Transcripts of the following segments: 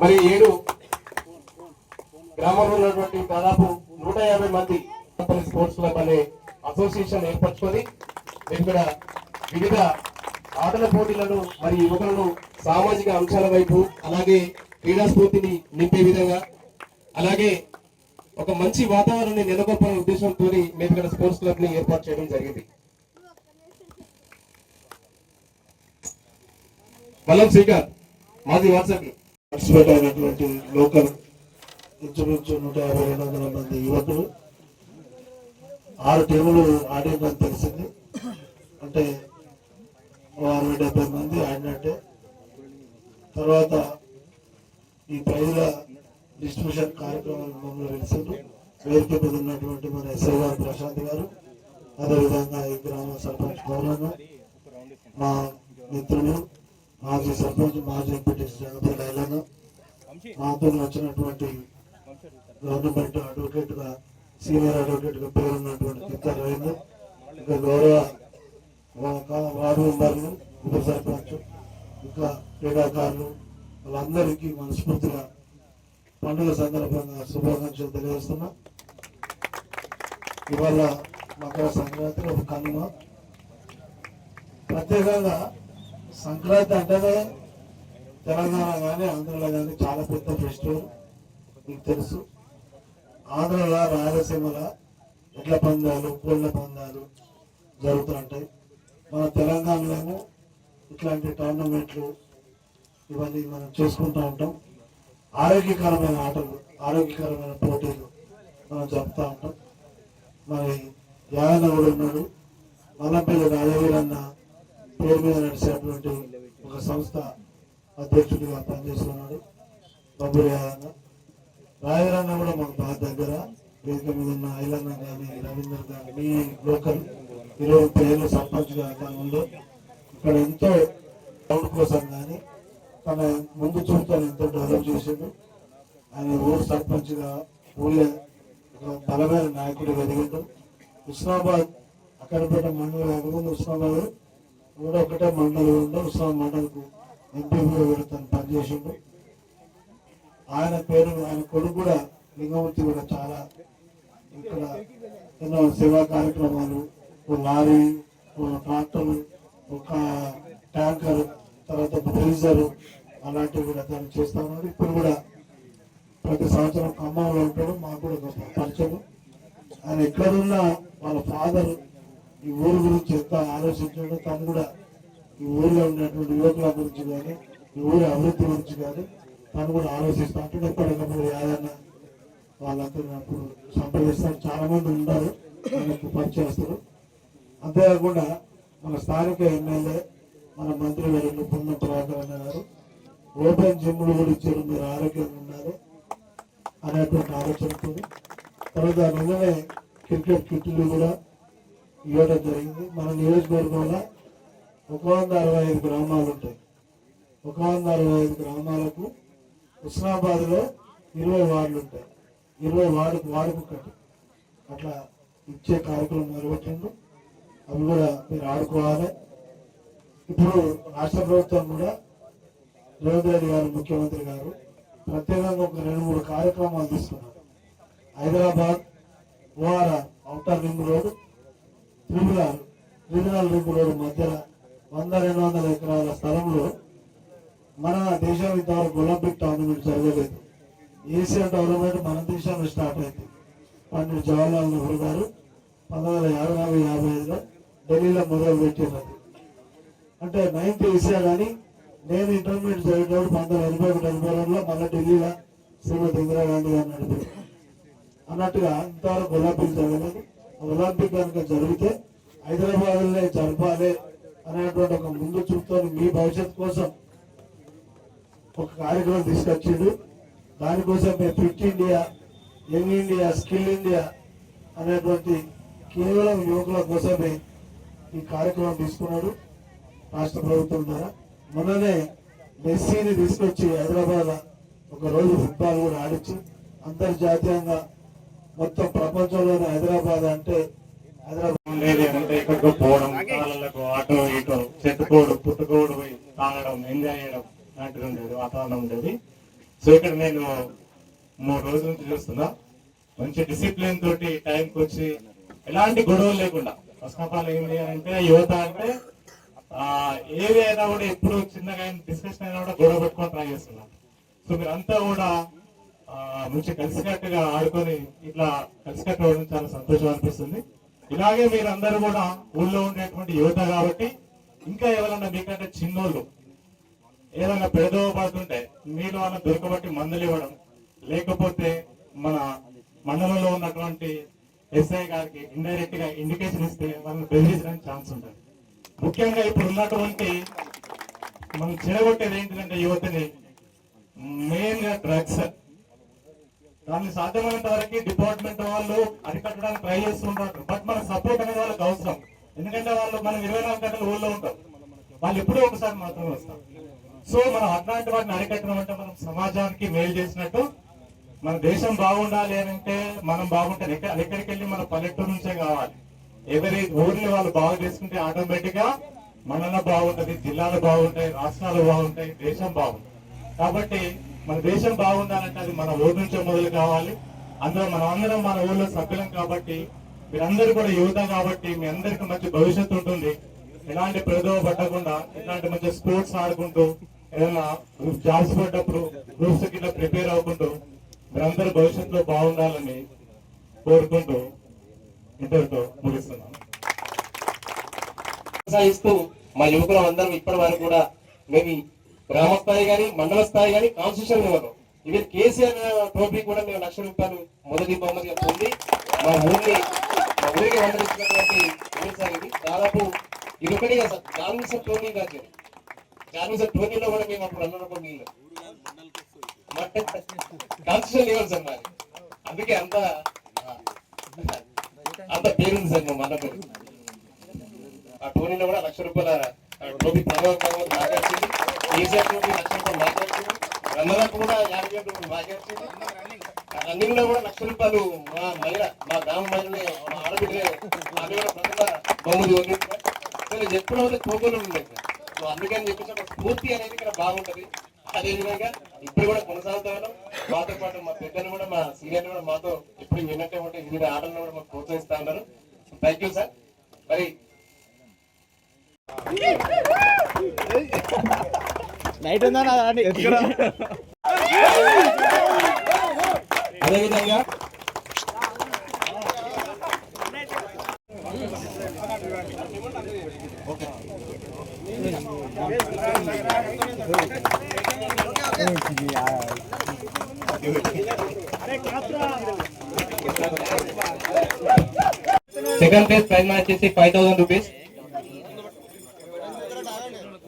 మరి ఏడు గ్రామంలో ఉన్నటువంటి దాదాపు నూట యాభై మంది స్పోర్ట్స్ క్లబ్ అనే అసోసియేషన్ ఏర్పరచుకొని ఇక్కడ వివిధ ఆటల పోటీలను మరి యువకులను సామాజిక అంశాల వైపు అలాగే క్రీడా స్ఫూర్తిని నింపే విధంగా అలాగే ఒక మంచి వాతావరణాన్ని నెలకొల్పాలనే ఉద్దేశంతో మేము ఇక్కడ స్పోర్ట్స్ క్లబ్ని ఏర్పాటు చేయడం జరిగింది. బలం శ్రీకార్ మాది వాట్సాప్. పార్టిసిపేట్ అయినటువంటి లోకల్ ఇంచుమించు నూట యాభై రెండు వందల మంది యువకులు ఆరు టీములు ఆడిందని తెలిసింది. అంటే అరవై డెబ్బై మంది ఆడినట్టే. తర్వాత ఈ ప్రైజుల డిస్ట్రిబ్యూషన్ కార్యక్రమం మమ్మల్ని పిలిచిండ్రు. వేదిక మీద ఉన్నటువంటి మన ఎస్ఐ గారు ప్రశాంత్ గారు అదేవిధంగా ఈ గ్రామ సర్పంచ్ గౌరవ మా మిత్రులు మాజీ సర్పంచ్ మాజీ ఎంపీటీసీ జగపతి లైలాను మాతో వచ్చినటువంటి గవర్నమెంట్ అడ్వకేట్గా సీనియర్ అడ్వకేట్గా పేరున్నటువంటి చిత్త రవీంద్ర. ఇంకా గౌరవ వార్డు మెంబర్లు ఉప సర్పంచ్ ఇంకా క్రీడాకారులు వాళ్ళందరికీ మనస్ఫూర్తిగా పండుగ సందర్భంగా శుభాకాంక్షలు తెలియజేస్తున్నా. ఇవాళ మకర సంక్రాంతి ఒక కనుమ. ప్రత్యేకంగా సంక్రాంతి అంటేనే తెలంగాణ కానీ ఆంధ్రలో కానీ చాలా పెద్ద ఫెస్టివల్. మీకు తెలుసు. ఆంధ్రలో రాయలసీమలో ఎడ్ల పందాలు కోళ్ళ పందాలు జరుగుతుంటాయి. మన తెలంగాణలోనూ ఇట్లాంటి టోర్నమెంట్లు ఇవన్నీ మనం చేసుకుంటూ ఉంటాం. ఆరోగ్యకరమైన ఆటలు ఆరోగ్యకరమైన పోటీలు మనం జరుపుతూ ఉంటాం. మరి యాదన్న కూడా ఉన్నాడు. మల్లంపల్లి రాజవీరన్న పేరు మీద ఒక సంస్థ అధ్యక్షుడిగా పనిచేస్తున్నాడు. బొబ్బులు యాదన్న రాజవీరన్న కూడా మాకు బాగా దగ్గర. వేదిక మీద ఉన్న ఐలన్న కానీ రవీందర్ కానీ మీ లోకల్ ఈరోజు పేరు సర్పంచ్గా తను ఉందో ఇక్కడ ఎంతో టౌన్ కోసం కానీ తన ముందు చూపుతాను ఎంతో డెవలప్ చేసిండు. ఆయన ఊరు సర్పంచ్గా ఊళ్ళో ఒక బలమైన నాయకుడిగా ఎదిగిండు. ఉస్మాబాద్ అక్కడపేట మండలం ఎదుగుంది ఉస్మాబాద్ కూడా ఒకటే మండలం ఉండే ఉస్మాబాద్ మండలకు ఎంపీగా కూడా తను పనిచేసిండు. ఆయన పేరు ఆయన కొడుకు కూడా లింగమూర్తి కూడా చాలా ఇక్కడ ఎన్నో సేవా కార్యక్రమాలు ఓ లారీ ఓ ట్రాక్టర్ ఒక ట్యాంకర్ తర్వాత ఒక ఫ్రీజర్ అలాంటివి కూడా తను చేస్తా ఉన్నాడు. ఇప్పుడు కూడా ప్రతి సంవత్సరం ఖమ్మంలో ఉంటాడు. మాకు కూడా పరిచయం. ఆయన ఎక్కడున్నా వాళ్ళ ఫాదర్ ఈ ఊరు గురించి ఎంత ఆలోచించాడో. తను కూడా ఈ ఊరిలో ఉన్నటువంటి యువకుల గురించి కానీ ఈ ఊరి అభివృద్ధి గురించి కానీ తను కూడా ఆలోచిస్తూ అంటే ఎప్పటికప్పుడు ఏదైనా వాళ్ళందరూ అప్పుడు సంప్రదిస్తారు. చాలా మంది ఉంటారు పనిచేస్తారు అంతేకాకుండా మన స్థానిక ఎమ్మెల్యే మన మంత్రి గారు పొన్న ప్రభాకర్ గారు ఓపెన్ జిమ్లు కూడా ఇచ్చారు. మీరు ఆరోగ్యంగా ఉన్నారు అనేటువంటి ఆలోచనతో తర్వాత నిన్ననే క్రికెట్ కిట్లు కూడా ఇవ్వడం జరిగింది. మన నియోజకవర్గంలో ఒక వంద అరవై ఐదు గ్రామాలు ఉంటాయి. ఒక వంద అరవై ఐదు గ్రామాలకు హుస్నాబాద్లో ఇరవై వార్డులు ఉంటాయి. ఇరవై వార్డు వార్డుకు ఒకటి అట్లా ఇచ్చే కార్యక్రమం మొదలుపెట్టిండు అవి కూడా మీరు ఆడుకోవాలి. ఇప్పుడు రాష్ట్ర ప్రభుత్వం కూడా రేవంత్ రెడ్డి గారు ముఖ్యమంత్రి గారు ప్రత్యేకంగా ఒక రెండు మూడు కార్యక్రమాలు తీసుకున్నారు. Hyderabad ORR outer ring road త్రిపురార్ త్రిపురాల్ రింగ్ రోడ్డు మధ్యలో వంద రెండు వందల ఎకరాల స్థలంలో మన దేశం ఇంతవరకు ఒలింపిక్ టోర్నమెంట్ జరగలేదు. ఏషియా టోర్నమెంట్ మన దేశంలో స్టార్ట్ అయింది. పండిట్ జవహర్లాల్ నెహ్రూ గారు పంతొమ్మిది వందల యాభై నాలుగు యాభై ఐదులో ఢిల్లీలో మొదలు పెట్టినది అంటే నైన్త్ ఏషియా కానీ నేను ఇంటర్మీడియట్ చదివేటప్పుడు పంతొమ్మిది ఎనభై ఒకటి ఎనభై రెండులో మళ్ళీ ఢిల్లీలో శ్రీమతి ఇందిరాగాంధీ గారు నడిపారు. అన్నట్టుగా ఇంతవరకు ఒలింపిక్ జరగలేదు. ఒలింపిక్ కనుక జరిగితే హైదరాబాద్లోనే జరపాలి అనేటువంటి ఒక ముందు చూపుతో మీ భవిష్యత్ కోసం ఒక కార్యక్రమం తీసుకొచ్చిండు. దానికోసం మేము fit India young India skill India అనేటువంటి కేవలం యువకుల కోసమే ఈ కార్యక్రమం తీసుకున్నాడు రాష్ట్ర ప్రభుత్వం ద్వారా. మొన్ననే మెస్సీని తీసుకొచ్చి హైదరాబాద్ ఒక రోజు ఫుట్బాల్ కూడా ఆడించి అంతర్జాతీయంగా మొత్తం ప్రపంచంలోనే హైదరాబాద్ అంటే హైదరాబాద్ లేదు అంటే ఇక్కడికి పోవడం కాళ్ళకు ఆటో ఇటో చెట్టుకోడు పుట్టుకోడు పోయి తాగడం ఎంజాయ్ చేయడం లాంటిది ఉండేది వాతావరణం ఉండేది. సో ఇక్కడ నేను మూడు రోజుల నుంచి చూస్తున్నా. మంచి డిసిప్లిన్ తోటి టైంకి వచ్చి ఎలాంటి గొడవలు లేకుండా ఫస్ట్ ఆఫ్ ఆల్ ఏంటి అంటే యువత అంటే ఏది అయినా కూడా ఎప్పుడు చిన్నగా డిస్కషన్ అయినా కూడా గొడవ పెట్టుకొని ట్రై చేస్తున్నాను సో మీరంతా కూడా మంచి కలిసికట్టుగా ఆడుకొని ఇట్లా కలిసికట్టు అవ్వడం చాలా సంతోషం అనిపిస్తుంది. ఇలాగే మీరందరూ కూడా ఊళ్ళో ఉండేటువంటి యువత కాబట్టి ఇంకా ఎవరన్నా మీకంటే చిన్నోళ్ళు ఏదైనా పెడదవ పడుతుంటే మీరు అన్న దొరకబట్టి మందులు ఇవ్వడం లేకపోతే మన మండలంలో ఉన్నటువంటి ఎస్ఐ గారికి ఇండైరెక్ట్గా ఇండికేషన్ ఇస్తే వాళ్ళని బెదిరించడానికి ఛాన్స్ ఉంటుంది. ముఖ్యంగా ఇప్పుడు ఉన్నటువంటి మనం చెడగొట్టేది ఏంటిదంటే యువతని మెయిన్గా డ్రగ్స్ దాన్ని సాధ్యమైనంత వరకు డిపార్ట్మెంట్ వాళ్ళు అరికట్టడానికి ట్రై చేస్తుంటారు. బట్ మన సపోర్ట్ అనేది వాళ్ళకి అవసరం. ఎందుకంటే వాళ్ళు మనం ఇరవై నాలుగు గంటలు ఊళ్ళో ఉంటాం. వాళ్ళు ఎప్పుడో ఒకసారి మాత్రమే వస్తారు. సో మనం అట్లాంటి వాటిని అరికట్టడం అంటే మనం సమాజానికి మేలు చేసినట్టు మన దేశం బాగుండాలి అని అంటే మనం బాగుంటే ఎక్కడికి వెళ్ళి మన పల్లెటూరు నుంచే కావాలి. ఎవరి ఊరిని వాళ్ళు బాగు చేసుకుంటే ఆటోమేటిక్గా మనలో బాగుంటది జిల్లాలు బాగుంటాయి రాష్ట్రాలు బాగుంటాయి దేశం బాగుంటుంది. కాబట్టి మన దేశం బాగుండాలంటే అది మన ఊరు నుంచే మొదలు కావాలి. అందులో మనం అందరం మన ఊళ్ళో సభ్యులం కాబట్టి మీరందరూ కూడా యువత కాబట్టి మీ అందరికి మంచి భవిష్యత్తు ఉంటుంది. ఎలాంటి ప్రదోవ పట్టకుండా ఎలాంటి మంచి స్పోర్ట్స్ ఆడుకుంటూ ఏదైనా జాబ్స్ పడ్డప్పుడు గ్రూప్స్ కింద ప్రిపేర్ అవ్వకుంటూ మీరందరూ భవిష్యత్తులో బాగుండాలని కోరుకుంటూ ఇంతటితో ముగిస్తున్నాను. మా యువకులం అందరం ఇప్పటి వరకు కూడా మేము గ్రామ స్థాయి కానీ మండల స్థాయి కానీ కాన్స్టిట్యూషన్ లెవెల్ ఇవి కేసీఆర్ ట్రోఫీ కూడా మేము లక్ష రూపాయలు మొదటి బహుమతిగా పొంది మా ఊరిని మా ఊరికి వందరించినటువంటి ఊరు సార్ ఇది దాదాపు ఇది ఒకటి జాన్సర్ టోర్నీ కాదు ఇది. జాన్సర్ టోర్నీలో కూడా మేము అప్పుడు అన్నప్పుడు నీళ్ళు కాన్స్టిట్యూషన్ లెవెల్ సార్ మాది. అందుకే అంత అంత పేరుంది సార్ మా మన పేరు. ఆ టోర్నీలో కూడా లక్ష రూపాయల ట్రోఫీ ప్రభావం ప్రభావం బాగా వచ్చింది లక్ష రూపాయలు బాగా వచ్చింది కూడా యాభై ఏడు రూపాయలు బాగా రన్నింగ్లో కూడా లక్ష రూపాయలు మా మహిళ మా గ్రామ మహిళని మా ఆడబిడ్డలే ఆమె కూడా ప్రతిభ బహుమతి పొందింది సో ఎప్పుడు అయితే కోకోలు ఉండేది సో అందుకని చెప్పేసి ఒక స్ఫూర్తి అనేది ఇక్కడ బాగుంటది. అదేవిధంగా ఇప్పుడు కూడా కొనసాగుతా మాతో పాటు మా పెద్దలు కూడా మా సీనియర్లు కూడా మాతో ఎప్పుడు విన్నట్టే ఉంటే వివిధ ఆటలను కూడా మాకు ప్రోత్సహిస్తా ఉన్నారు. థ్యాంక్ యూ సార్ మరి నైట్ ఉందా అదేవిధంగా సెకండ్ ప్లేస్ ప్రైజ్ మనీ వచ్చేసి five thousand rupees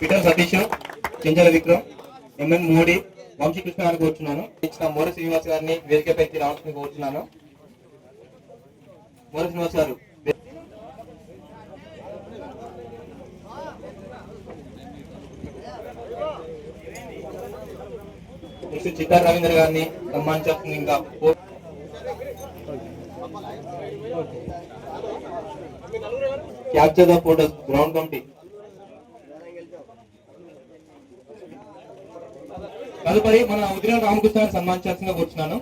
Peter Satish Chinjala Vikram MN Modi Vamsikrishna గారిని కోరుచున్నాను. ఇచ్చిన మోర శ్రీనివాస్ గారిని వేదికపైకి రావాల్సింది కోరుచున్నాను. మోర శ్రీనివాస్ గారు నెక్స్ట్ రవీంద్ర గారిని సన్మానించాల్సింది ఇంకా capture the photos ground committee. తదుపరి మన ఉదయం రామకృష్ణ సన్మానించాల్సిందిగా కూర్చున్నాను.